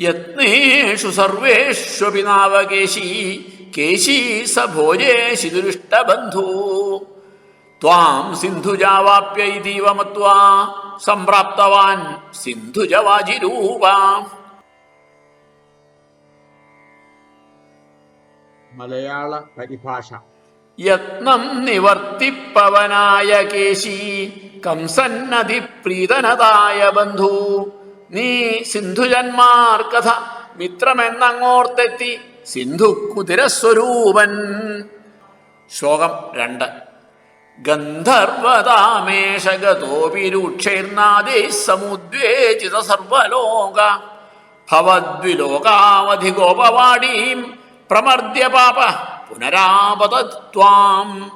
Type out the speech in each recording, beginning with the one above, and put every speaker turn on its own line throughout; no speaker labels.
യത്നേഷു സർവേഷ്വപി നാവകേശി കേശീ സ ഭോജേശി ദുരിഷ്ടബന്ധൂ. ത്വാം സിന്ധുജാവാപ്യ ഇതീവ മത്വാ സംപ്രാപ്തവാൻ സിന്ധുജവാജിരൂപ
മലയാള പരിഭാഷ.
യത്നം നിവർത്തിപ്പവനായ കേശി കംസന്നതി പ്രീതനതായ ബന്ധു. നീ സിന്ധുജന്മാർ കഥ മിത്രമെന്നങ്ങോർത്തെത്തി സിന്ധു കുതിരസ്വരൂപൻ. ശ്ലോകം രണ്ട്. ഗന്ധർവതാമേഷഗതോപിരൂക്ഷൈർനാദേ സമുദ്വേചിത സർവലോക. ഭവദ്വിലോകാവധി ഗോപവാടീം പ്രമർദ്യ പാപ പുനരാപതത്വാം.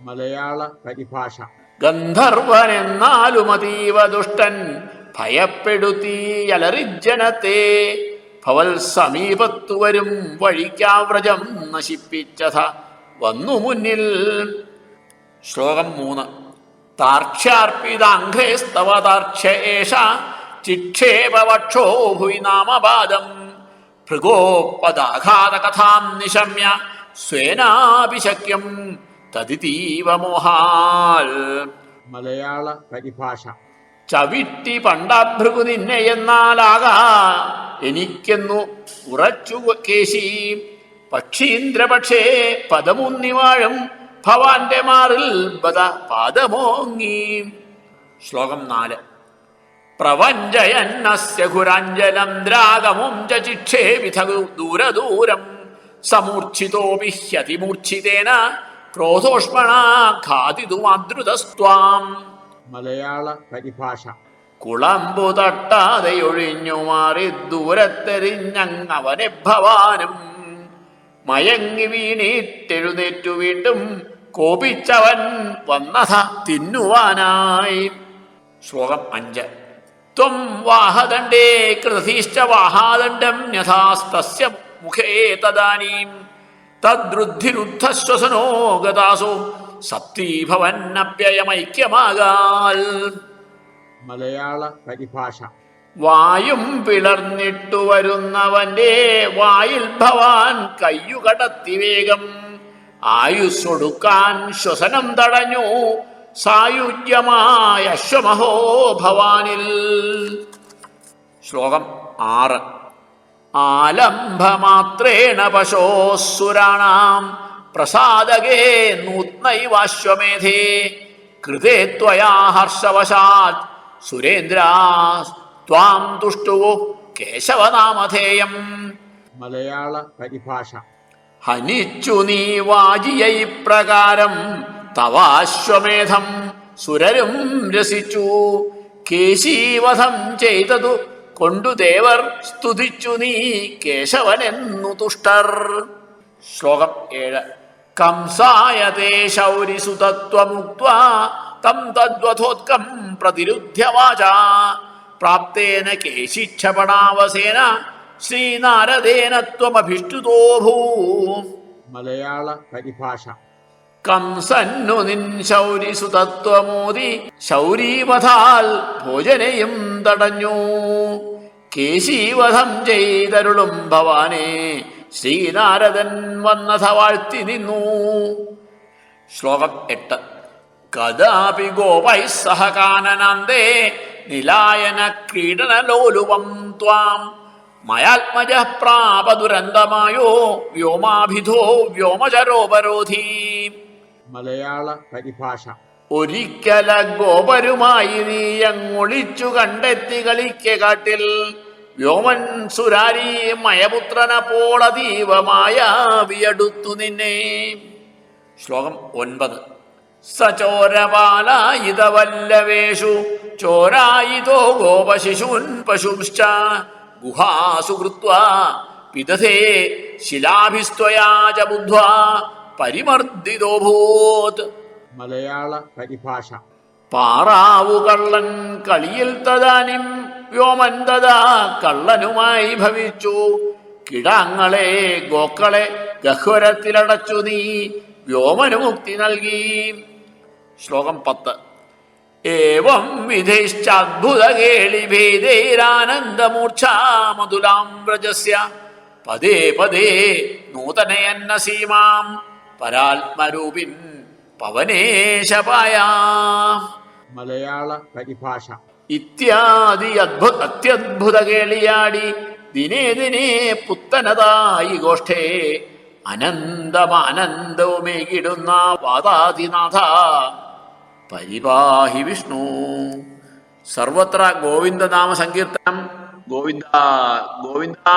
മലയാള പരിഭാഷ.
ഗന്ധർവനെന്നാലും അതീവ ദുഷ്ടൻ ഭയപ്പെടുത്തി അലറിജനത്തെ ഭവൽ സമീപത്തു വരും വഴിക്കാവ്രജം നശിപ്പിച്ചത വന്നു മുന്നിൽ. ശ്ലോകം മൂന്ന്. താർക്ഷ്യാർപ്പിതാഘ്രേസ്തവ താർക്ഷ്യ ഏഷ നാമപാദം. ഭൃഗോപദാഘാതകഥാം നിശമ്യ സ്വേനാഭിശക്യം. തതിതീവ മോഹാൽ.
മലയാള പരിഭാഷ.
ചവിട്ടി പണ്ടാഭൃഗു നിന്നെ എന്നാലാകാ. എനിക്കെന്നു ഉറച്ചു കേശി. പക്ഷീന്ദ്രപക്ഷേ പദമുന്നിവാഴും ഭവാന്റെ മാറിൽ പദ പാദമോങ്ങി. ശ്ലോകം നാല്. പ്രവഞ്ചയന്നസ്യ ഖുരാഞ്ജലം ദ്രാഗമും ചിക്ഷേ വിധ ദൂരദൂരം. സമൂർച്ഛിതോപി ഹ്യതിമൂർച്ഛിതേന ക്രോധോഷ്മണാ
മലയാള പരിഭാഷ.
കുളമ്പു തട്ടാതെ ഒഴിഞ്ഞു മാറി ദൂരത്തെറിഞ്ഞങ്ങവനെ ഭവാനും. മയങ്ങി വീണീറ്റെഴുന്നേറ്റു വീണ്ടും കോപിച്ചവൻ വന്നത തിന്നുവാനായി. ശ്ലോകം അഞ്ച്. ത്വം വാഹദണ്ഡേ കൃതീശ്ച വാഹാദണ്ഡം യഥാസ്തസ്യ മുഖേ തദാനീം. തദ്രുദ്ധിരുദ്ധശ്വസനോ ഗതാസു സപ്തീഭവന്നപ്യയമൈക്യമാകാൽ
മലയാള പരിഭാഷ.
വായും പിളർന്നിട്ടു വരുന്നവന്റെ വായിൽ ഭവാൻ കയ്യുകടത്തി വേഗം. ആയുസ്സൊടുക്കാൻ ശ്വസനം തടഞ്ഞു സായുജ്യമായ അശ്വമഹോ ഭവാനിൽ. ശ്ലോകം ആറ്. ആലംഭമാത്രേണ പശോസുരാണാം പ്രസാദകേ നൂത്നൈവാശ്വമേധേ. കൃതേ ത്വയാ ഹർഷവശാത്. സുരേന്ദ്ര ത്വാം തുഷ്ടുവു കേശവനാമധേയം.
മലയാള പരിഭാഷ.
ഹനിച്ചു നീ വാജിയൈ പ്രകാരം തവാശ്വമേധം. സുരരും രസിച്ചു. കേശീവധം ചെയ്തതു കൊണ്ടു ദേവർ സ്തുതിച്ചു നീ കേശവനെന്നു തുഷ്ടർ. ശ്ലോകം ഏഴ്. കംസായ തേ ശൗരിസുതത്വമുക്ത തം തദ്വഥോത്കം പ്രതിരുധ്യ വാച. പ്രാപ്തേന കേശിക്ഷപണാവസേന ശ്രീനാരദേന ത്വമഭിഷ്ടുതോഭൂ
മലയാള പരിഭാഷ.
കംസന്നു നിൻ ശൗരി സുതത്വമോദി ശൗരീവധാൽ ഭോജനയും തടഞ്ഞു. കേശീവധം ചെയ്തരുളും ഭവാനെ ശ്രീനാരദൻ വന്നഥ വാഴ്ത്തി നിന്നു. ശ്ലോകം എട്ട്. കഥാപി ഗോപൈ സഹ കാനനാന്തേ നിലായന ക്രീഡനലോലുവം ത്വാം. മയാത്മജ പ്രാപ ദുരന്തമായോ വ്യോമാഭിധോ വ്യോമചരോപരോധി.
മലയാള പരിഭാഷ.
ഒരിക്കല ഗോപരുമായി നീ അങ്ങൊളിച്ചു കണ്ടെത്തി കളിക്ക കാട്ടിൽ. വ്യോമൻ സുരാരി മയപുത്രനപ്പോൾ അതീവമായ വിയടുത്തു നിന്നെ. ശ്ലോകം ഒൻപത്. സചോരപാലായിതവല്ലവേഷു ചോരായിതോ ഗോപശിശൂൻ പശുംശ്ച. ഗുഹാസു കൃത്വാ പിതഥേ ശിലാഭിസ്ത്വയാ ബുദ്ധ പരിമർദ്ദിതോഭൂത്
മലയാള പരിഭാഷ.
പാറാവുകള്ളൻ കളിയിൽ തദാനിം വ്യോമൻ തഥാ കള്ളനുമായി ഭവിച്ചു. കിടാങ്ങളെ ഗോക്കളെ ഗഹ്വരത്തിലടച്ചു നീ. വ്യോമനുമുക്തി നൽകി. ശ്ലോകം പത്ത്. ഏവം വിധിശ്ചദ്ഭുത മധുരാം വ്രജസ്യ. പദേ പദേ നൂതനയന്ന സീമാം പരാത്മരൂപിൻ പവനേശപായ
മലയാള പരിഭാഷ.
ഇത്യാദി അദ്ഭുത അത്യദ്ഭുത കേളിയാടി. ദിനേ ദിനേ പുത്തനതായി ഗോഷ്ഠേ. അനന്തമാനന്ദവുമേകിടുന്ന വാദാതിനാഥ പരിപാഹി വിഷ്ണു. സർവത്ര ഗോവിന്ദനാമ സങ്കീർത്തനം. ഗോവിന്ദ ഗോവിന്ദ